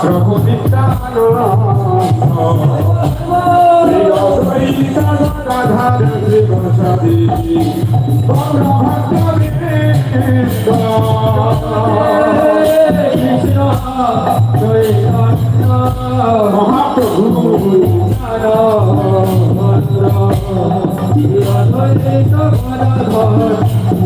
Prabhu Nityananda অদ্বৈতা Radha Shri গোসাদী Mahaprabhu Radha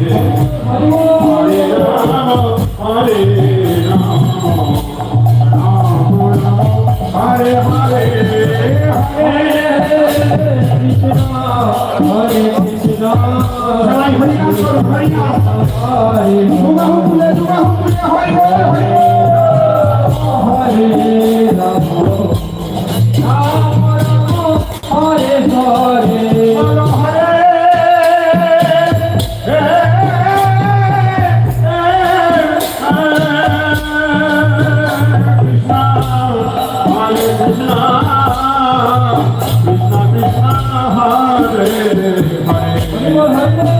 Hare Hare 我们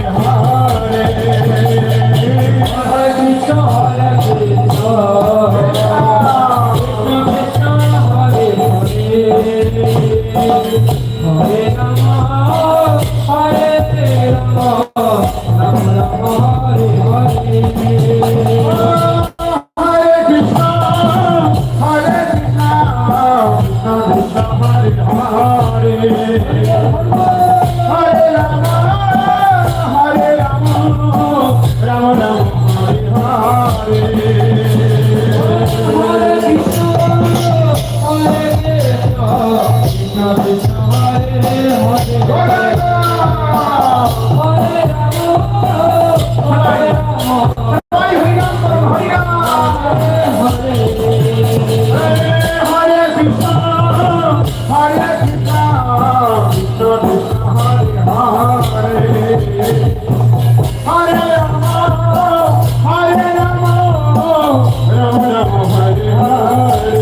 Hare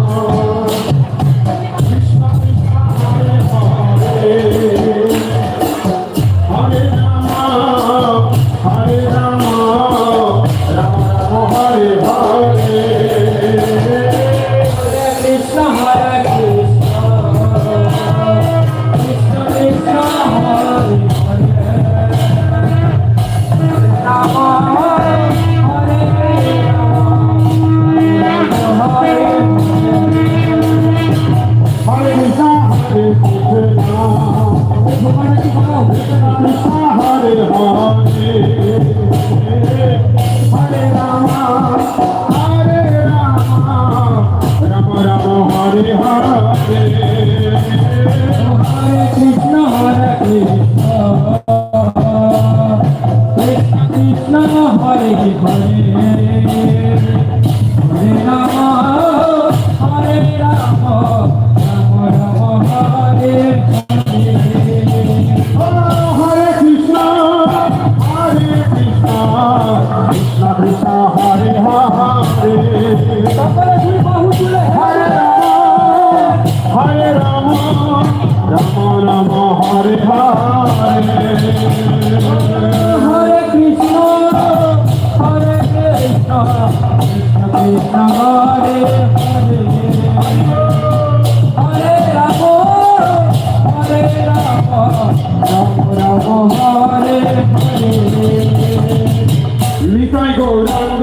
Oh. Hare Ram Nitai Gauranga